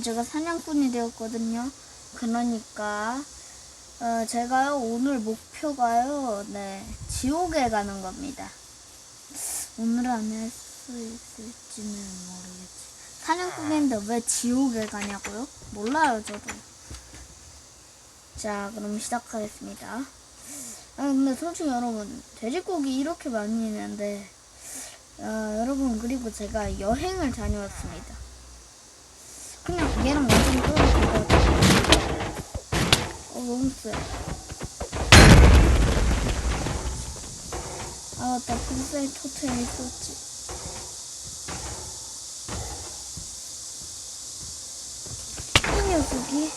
네, 제가 사냥꾼이 되었거든요. 그러니까, 어, 제가요, 오늘 목표가요, 네, 지옥에 가는 겁니다. 오늘 안에 할수 있을지는 모르겠지. 사냥꾼인데 왜 지옥에 가냐고요? 몰라요, 저도. 자, 그럼 시작하겠습니다. 아, 근데 솔직히 여러분, 돼지고기 이렇게 많이 있는데, 아, 여러분, 그리고 제가 여행을 다녀왔습니다. 그냥 얘랑 완전 것 같아요. 어, 너무 세. 아, 맞다. 불사의 토템이 있었지. 이 녀석이.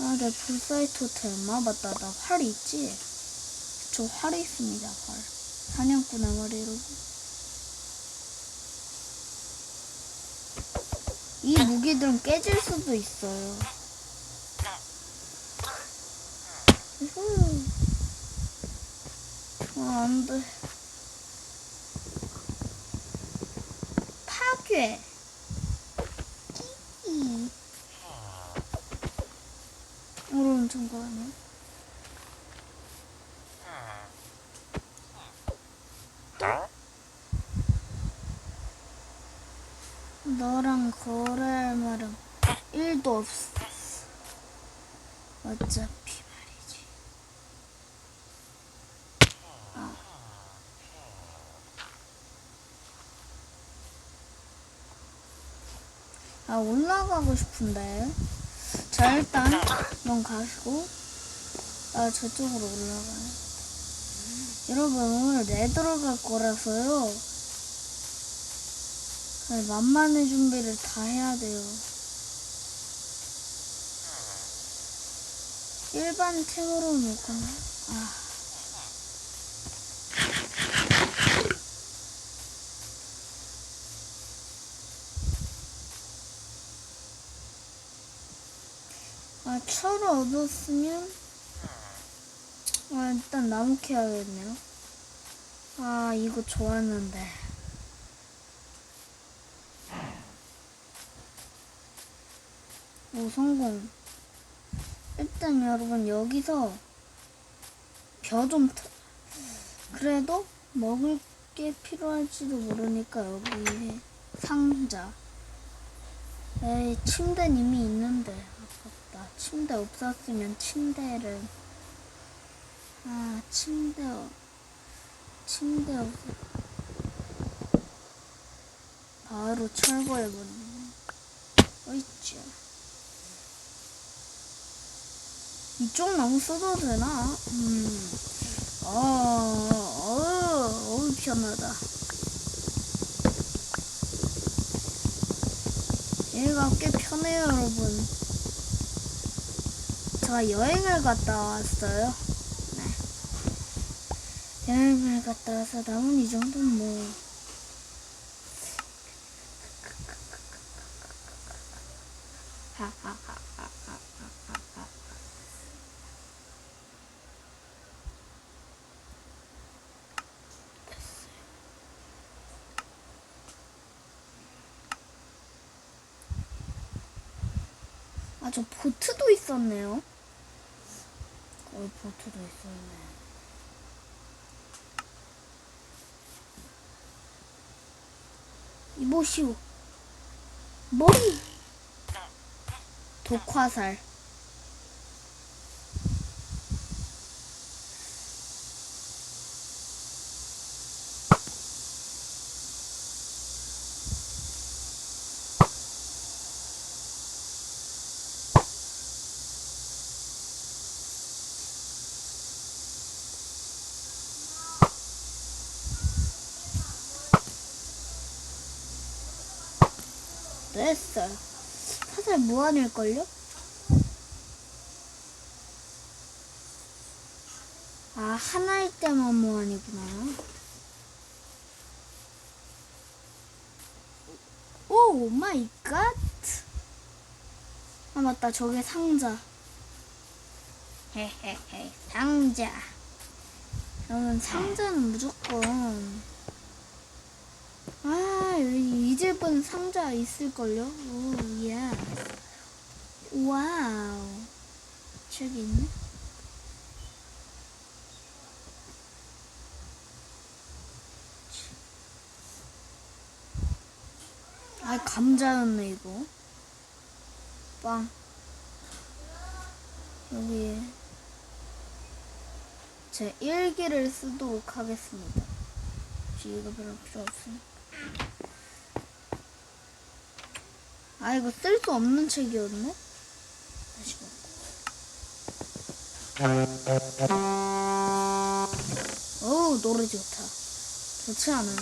아, 내 불사의 토템. 아, 맞다. 나활 있지? 저 활이 있습니다, 활. 사냥꾼의 머리로. 이 무기들은 깨질 수도 있어요. 우후. 아, 안 돼. 파괴. 끼끼. 어려운 친구 아니야? 너랑 거래할 말은 1도 없어. 어차피 말이지. 아. 아, 올라가고 싶은데. 자, 일단, 넌 가시고, 아, 저쪽으로 올라가요. 여러분, 오늘 내들어 갈 거라서요. 네, 만만의 준비를 다 해야 돼요. 일반 템으로 놓거나, 아. 아, 철을 얻었으면, 아, 일단 나무 캐야겠네요. 아, 이거 좋았는데. 오, 성공. 일단 여러분, 여기서 벼 좀, 타... 그래도 먹을 게 필요할지도 모르니까 여기 상자. 에이, 침대는 이미 있는데. 아깝다. 침대 없었으면 침대를. 아, 침대, 없- 침대 없 바로 철거해버리네. 어이짜. 이쪽 나무 써도 되나? 음. 어, 어, 어우, 편하다. 얘가 꽤 편해요, 여러분. 제가 여행을 갔다 왔어요. 네. 여행을 갔다 와서 남은 이 정도는 뭐. 아, 저 보트도 있었네요. 어, 보트도 있었네. 이보시오. 머리! 독화살. 됐어요. 사살 무한일걸요? 아, 하나일 때만 무한이구나. 오 마이 갓! 아, 맞다. 저게 상자. 헤헤헤 상자 여러분 상자는 무조건 아 여기 이집은 상자 있을걸요? 오 예. 와우 저기 있네 아 감자였네 이거 빵 여기에 제 일기를 쓰도록 하겠습니다. 이거 별로 필요 없으니까. 아 이거 쓸 수 없는 책이었네? 다시 봐. 어우 노래 좋다. 좋지 않아요?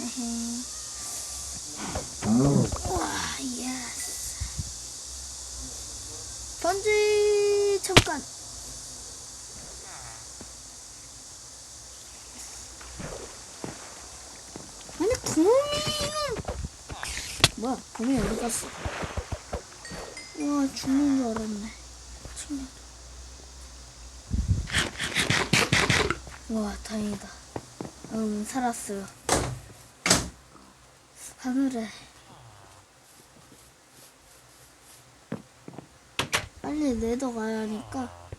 헤헤. 와, 예스. 번지 잠깐. 아니 구미는 구미 어디 갔어? 와 죽는 줄 알았네. 친구들. 와 다행이다. 음 살았어요. 하늘에 빨리 내려가야 하니까 아,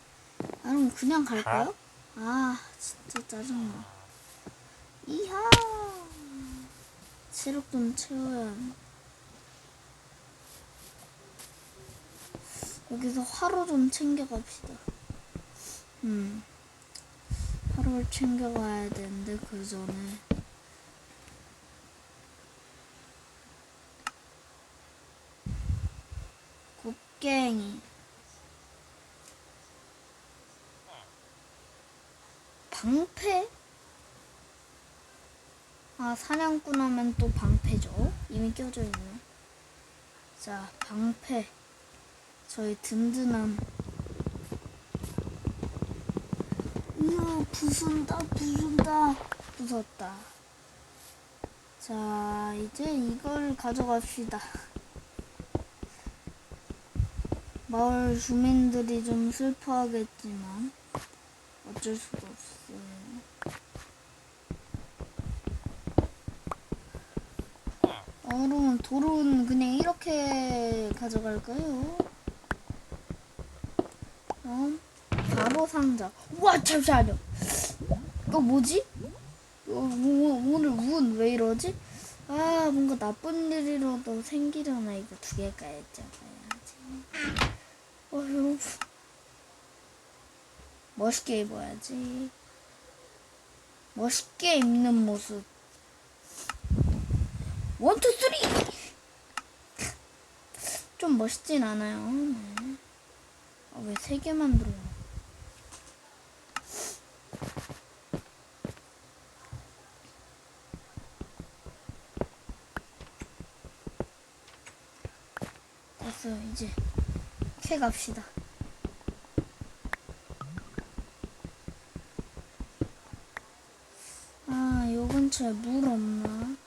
그럼 그냥 갈까요? 아 진짜 짜증나 이하 체력 좀 채워야 하네. 여기서 화로 좀 챙겨갑시다. 음. 화로를 챙겨가야 되는데 그 전에. 곱갱이. 방패? 아 사냥꾼 하면 또 방패죠. 이미 껴져 있네. 자 방패 저희 든든한 이야 부순다 부순다 부쉈다 자 이제 이걸 가져갑시다 마을 주민들이 좀 슬퍼하겠지만 어쩔 수가 없어요. 어, 여러분 돌은 그냥 이렇게 가져갈까요? 그럼 바로 상자. 와 잠시만요. 이거 뭐지? 어, 오, 오늘 운 왜 이러지? 아 뭔가 나쁜 일이라도 생기려나 이거 두 개가 했잖아야지. 어 여러분 멋있게 입어야지. 멋있게 입는 모습. 원, 투, 쓰리! 좀 멋있진 않아요. 네. 아, 왜세 개만 들어와? 됐어요, 이제. 캐 갑시다. 아, 요 근처에 물 없나?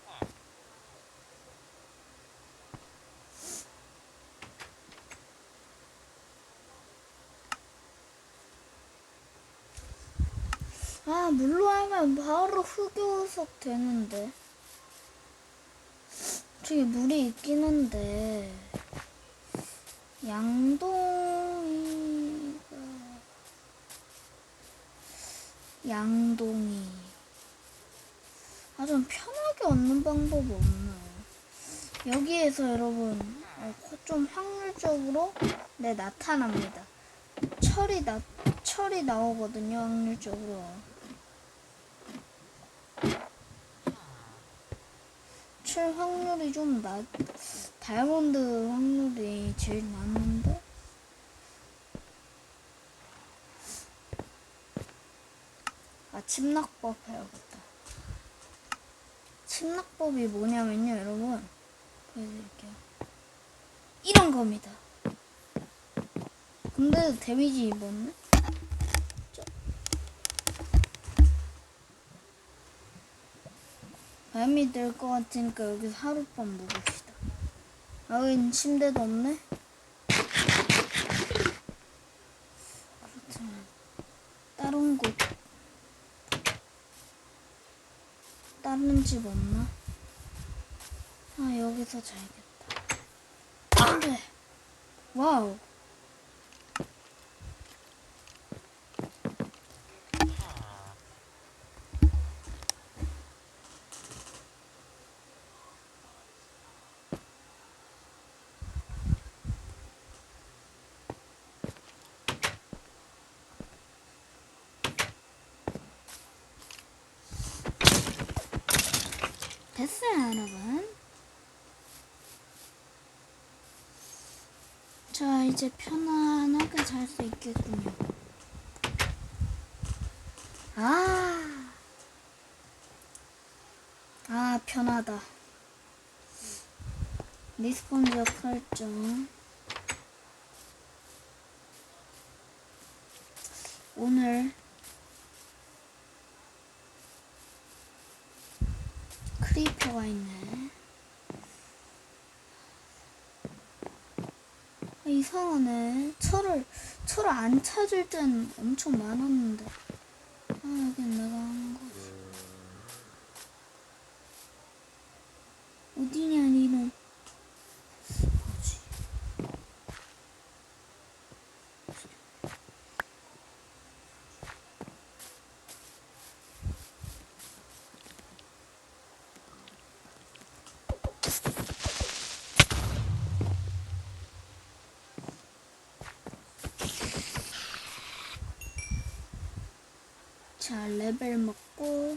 아, 물로 하면 바로 흑요석 되는데. 저기 물이 있긴 한데. 양동이가. 양동이. 아, 좀 편하게 얻는 방법이 없나요? 여기에서 여러분, 어, 좀 확률적으로, 네, 나타납니다. 철이 나, 철이 나오거든요, 확률적으로. 철 확률이 좀 낮, 다이아몬드 확률이 제일 낮는데? 아, 침낙법 해야겠다. 침낙법이 뭐냐면요, 여러분. 보여드릴게요. 이런 겁니다. 근데 데미지 입었네? 저- 밤이 될 것 같으니까 여기서 하룻밤 묵읍시다. 아, 여긴 침대도 없네. 그렇지만 다른 곳 다른 집 없나? 아 여기서 자야겠다. 안돼. 와우. 됐어요, 여러분. 자, 이제 편안하게 잘 수 있겠군요. 아, 아, 편하다. 리스폰 지역 설정. 오늘 크리퍼가 있네. 아, 이상하네. 철을 안 찾을 땐 엄청 많았는데. 아, 여긴 내가 한 거지. 어디냐, 니는. 뭐지? 자, 레벨 먹고.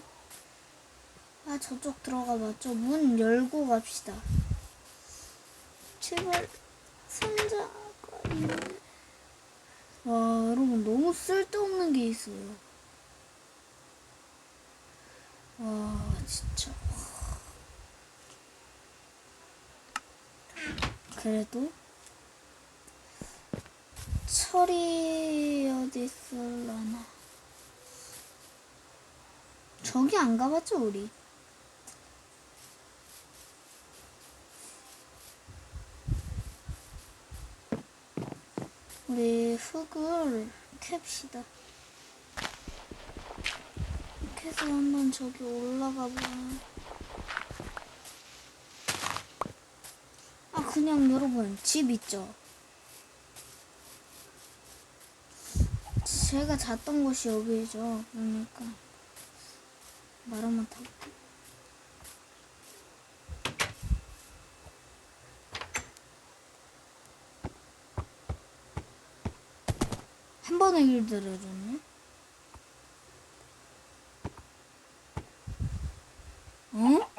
아, 저쪽 들어가 봤죠? 문 열고 갑시다. 제발, 상자가. 와, 여러분, 너무 쓸데없는 게 있어요. 와, 진짜. 그래도, 철이 어디 있을라나. 저기 안 가봤죠, 우리? 우리 흙을 캡시다. 캐서 한번 저기 올라가 봐. 아, 그냥 여러분, 집 있죠? 제가 잤던 곳이 여기죠. 그러니까. 말 한번 타고. 한 번에 길 들어줬네. 어?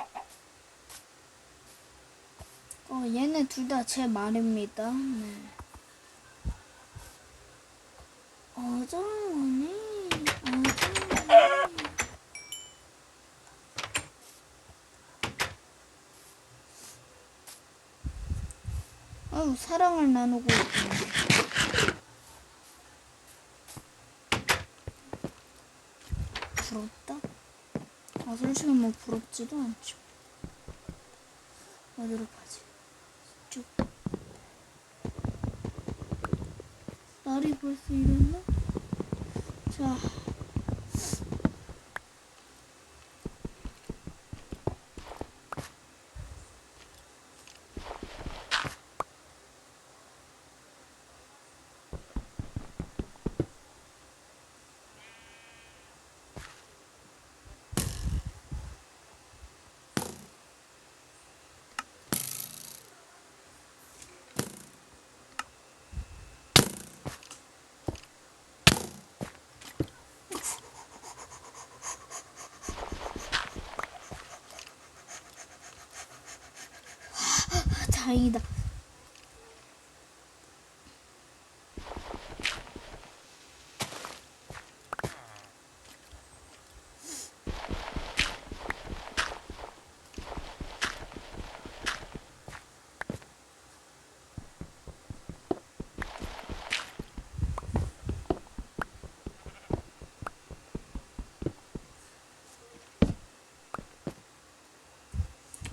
어, 얘네 둘 다 제 말입니다. 네. 어정원이, 어정원이. 아유, 사랑을 나누고 있구나. 부럽다? 아, 솔직히 뭐 부럽지도 않죠. 어디로 가지? 쭉. 날이 벌써 이랬나? 자. 아, 다행이다.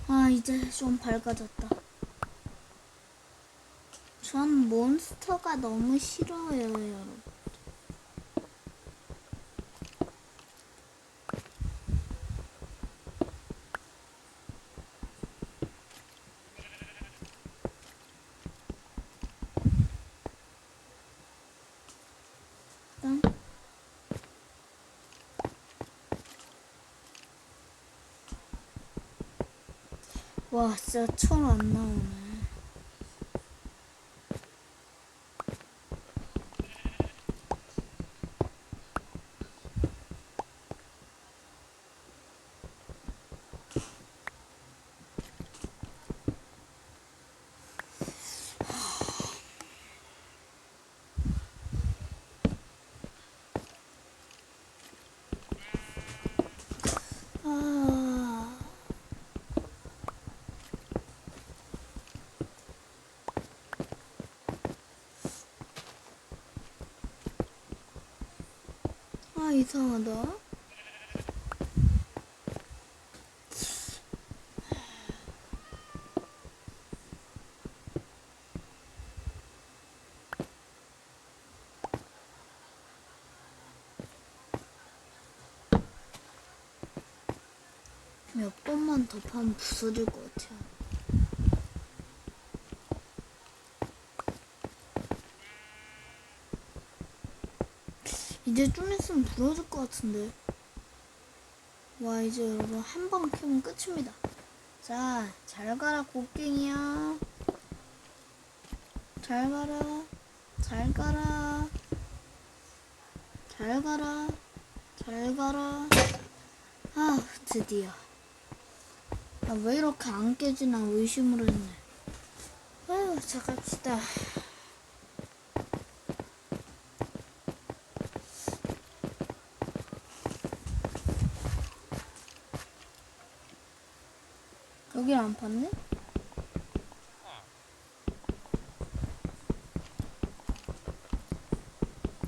아, 이제 좀 밝아졌다. 몬스터가 너무 싫어요, 여러분. 와, 진짜 철안 나오네. 아. 아, 이상하다. 몇 번만 더 파면 부서질 것같아요. 이제 좀 있으면 부러질 것 같은데. 와, 이제 여러분 한번 캐면 끝입니다. 자, 잘 가라, 곡괭이야. 잘 가라. 잘 가라. 잘 가라. 잘 가라. 아, 드디어. 아, 왜 이렇게 안 깨지나 의심을 했네. 아유, 자 갑시다. 여기 안 팠네?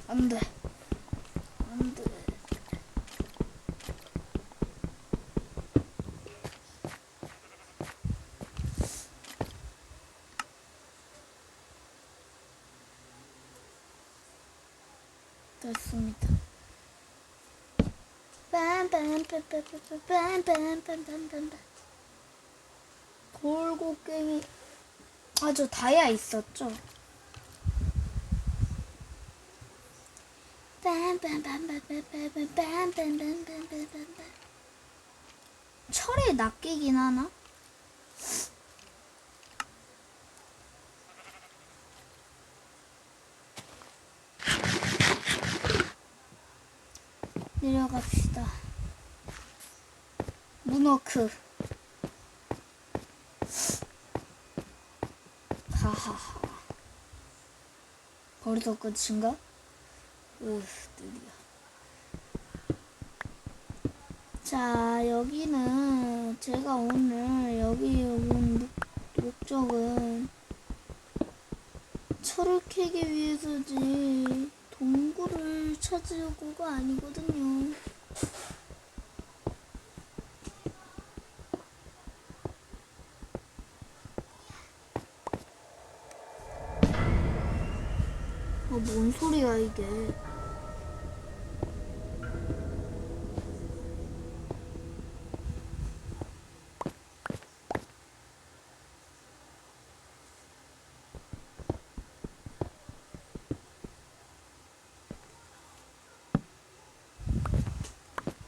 안 돼. 안 돼. 됐습니다. 빰빰빰빰빰빰빰빰빰빰 꽃갱이 아주 다야 있었죠. 철에 낚이긴 하나? 내려갑시다. 문워크. 하하하. 거기서 끝인가? 으, 드디어. 자, 여기는 제가 오늘 여기 온 목- 목적은 철을 캐기 위해서지 동굴을 찾으려고가 아니거든요. 아, 뭔 소리야, 이게.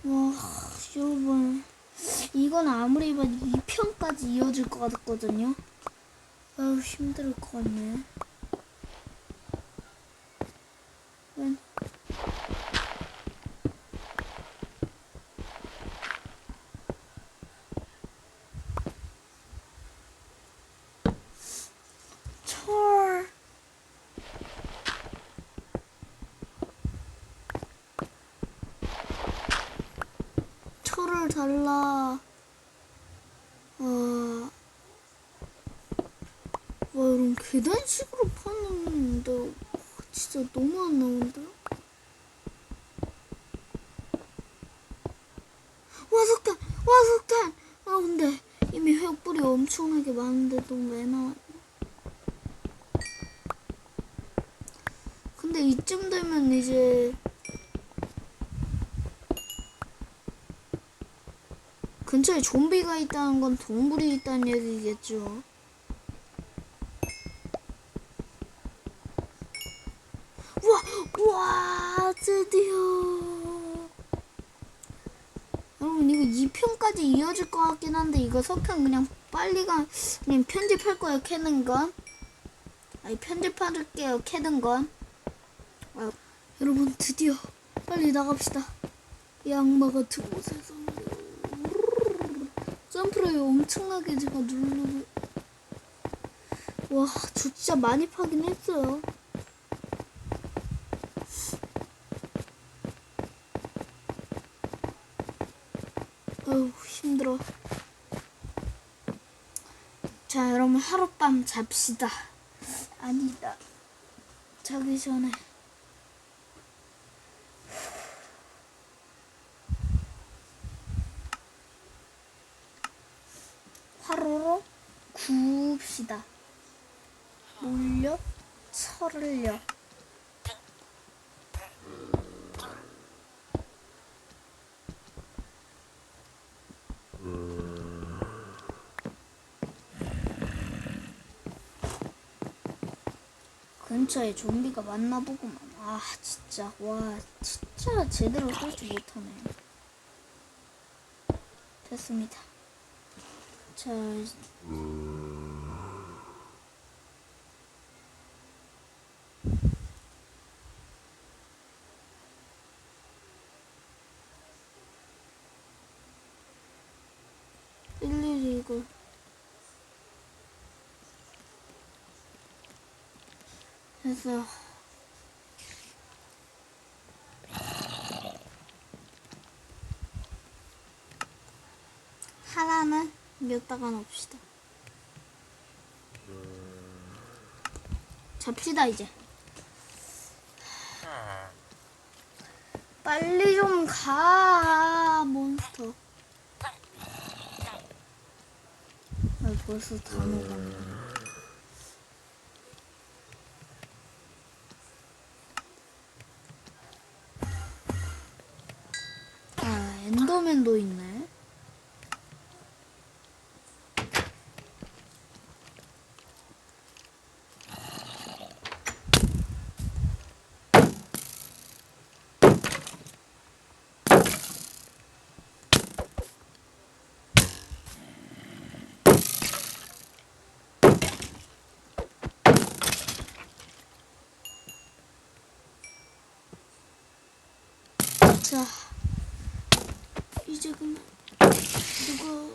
와, 여러분. 이건 아무리 봐도 2편까지 이어질 것 같거든요. 아유, 힘들 것 같네. 웬? 철. 철을 달라. 아, 와, 이런 계단식으로 파는데 진짜 너무 안 나온다. 와 석탄! 와 석탄! 아, 근데 이미 횃불이 엄청나게 많은데 너왜 나왔냐? 이쯤 되면 이제 근처에 좀비가 있다는 건 동물이 있다는 얘기겠죠. 와, 와, 드디어. 여러분 이거 2편까지 이어질 것 같긴 한데 이거 석편 그냥 빨리 가. 그냥 편집할 거예요 캐는 건 아니 편집할게요 캐는 건 아, 여러분 드디어 빨리 나갑시다. 이 악마 같은 곳에서 점프를 엄청나게 제가 누르고 와저 진짜 많이 파긴 했어요. 어우 힘들어 자 여러분 하룻밤 잡시다. 아니다. 자기 전에. 화로로 구웁시다. 물려 철을요 근처에 좀비가 많나 보구만. 아 진짜 와 진짜 제대로 쏠지 못하네. 됐습니다. 자 일일이 이걸 해서 하나는 몇 다가 놓읍시다. 잡시다 이제. 빨리 좀 가, 몬스터. 아, 벌써 다 녹았네. 아, 엔더맨도 있네. 자, 이제 그만 누가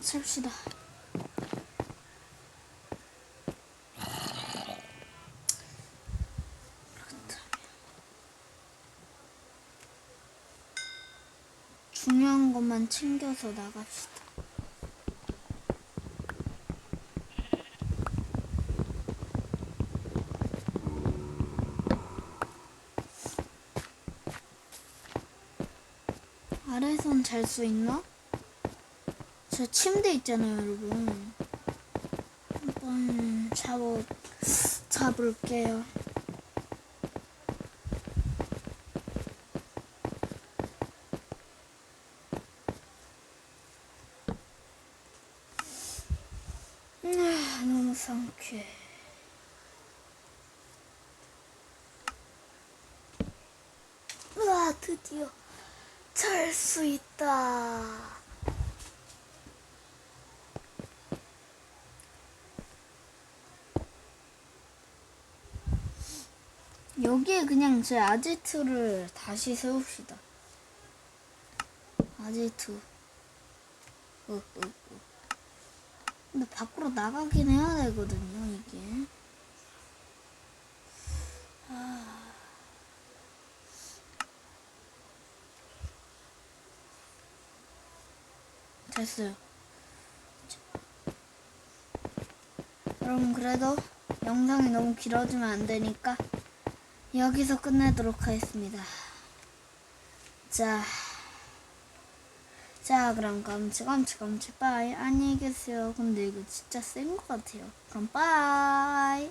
삽시다. 중요한 것만 챙겨서 나갑시다. 아래선 잘 수 있나? 저 침대 있잖아요, 여러분. 한번 잡아 잡을게요. 아, 너무 상쾌해. 와, 드디어 잘 수 있다. 여기에 그냥 제 아지트를 다시 세웁시다. 아지트. 어, 어, 어. 근데 밖으로 나가긴 해야 되거든요, 이게. 아. 됐어요. 여러분, 그래도 영상이 너무 길어지면 안 되니까 여기서 끝내도록 하겠습니다. 자, 자 그럼 깜치 깜치 깜치 빠이 안녕히 계세요. 근데 이거 진짜 센 것 같아요. 그럼 빠이.